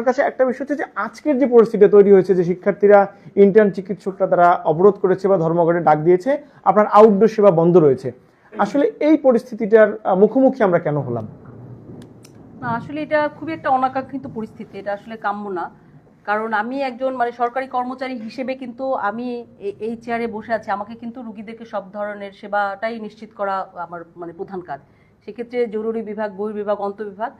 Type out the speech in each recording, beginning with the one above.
আপনার কাছে একটা বিষয় হচ্ছে যে আজকের যে পরিস্থিতি তৈরি হয়েছে যে শিক্ষার্থীরা ইন্টার্ন চিকিৎসকরা তারা অবরোধ করেছে বা ধর্মঘটে ডাক দিয়েছে, আপনার আউটডোর সেবা বন্ধ রয়েছে। আসলে এই পরিস্থিতিটার মুখোমুখি আমরা কেন হলাম? না, আসলে এটা খুবই একটা অনাকাঙ্ক্ষিত পরিস্থিতি, এটা আসলে কাম্য না। কারণ আমি একজন মানে সরকারি কর্মচারী হিসেবে কিন্তু আমি এই চেয়ারে বসে আছি, আমাকে কিন্তু রুগীদেরকে সব ধরনের সেবাটাই নিশ্চিত করা আমার মানে প্রধান কাজ। সেক্ষেত্রে জরুরি বিভাগ, বহির্বিভাগ অন্তবিভাগ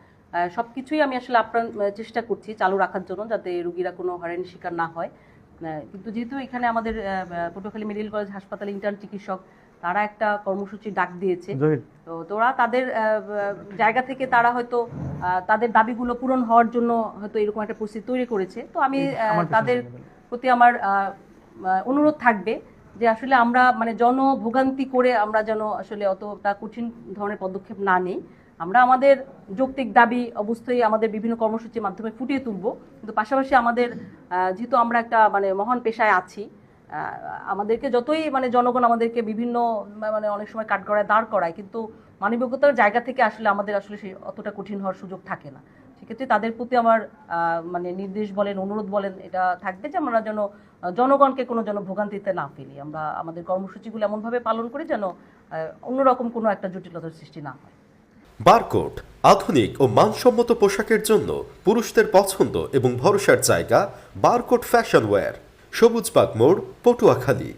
সব কিছুই আমি আসলে আপ্রাণ চেষ্টা করছি চালু রাখার জন্য যাতে রুগীরা কোনো হয়রানির শিকার না হয়। কিন্তু যেহেতু এখানে আমাদের পটুয়াখালী মেডিকেল কলেজ হাসপাতালে ইন্টার্ন চিকিৎসক তারা একটা কর্মসূচি ডাক দিয়েছে। তো তোরা তাদের জায়গা থেকে তারা হয়তো তাদের দাবিগুলো পূরণ হওয়ার জন্য হয়তো এরকম একটা পরিস্থিতি তৈরি করেছে। তো আমি তাদের প্রতি আমার অনুরোধ থাকবে যে আসলে আমরা মানে জনভোগান্তি করে আমরা যেন আসলে অতটা কঠিন ধরনের পদক্ষেপ না নিই। আমরা আমাদের যৌক্তিক দাবি অবশ্যই আমাদের বিভিন্ন কর্মসূচির মাধ্যমে ফুটিয়ে তুলব। কিন্তু পাশাপাশি আমাদের যেহেতু আমরা একটা মানে মহান পেশায় আছি আমাদেরকে যতই মানে জনগণ আমাদেরকে বিভিন্ন মানে অনেক সময় কাঠগড়ায় দাঁড় করায়, কিন্তু মানবিকতার জায়গা থেকে আসলে আমাদের আসলে সেই অতটা কঠিন হওয়ার সুযোগ থাকে না। সেক্ষেত্রে তাদের প্রতি আমার মানে নির্দেশ বলেন, অনুরোধ বলেন, এটা থাকবে যে আমরা যেন জনগণকে কোনো যেন ভোগান্তিতে না ফেলি। আমরা আমাদের কর্মসূচিগুলো এমনভাবে পালন করি যেন অন্যরকম কোনো একটা জটিলতার সৃষ্টি না হয়। বারকোট আধুনিক ও মানসম্মত পোশাকের জন্য পুরুষদের পছন্দ এবং ভরসার জায়গা বারকোট ফ্যাশন ওয়্যার সবুজবাগ মোড় পটুয়াখালী।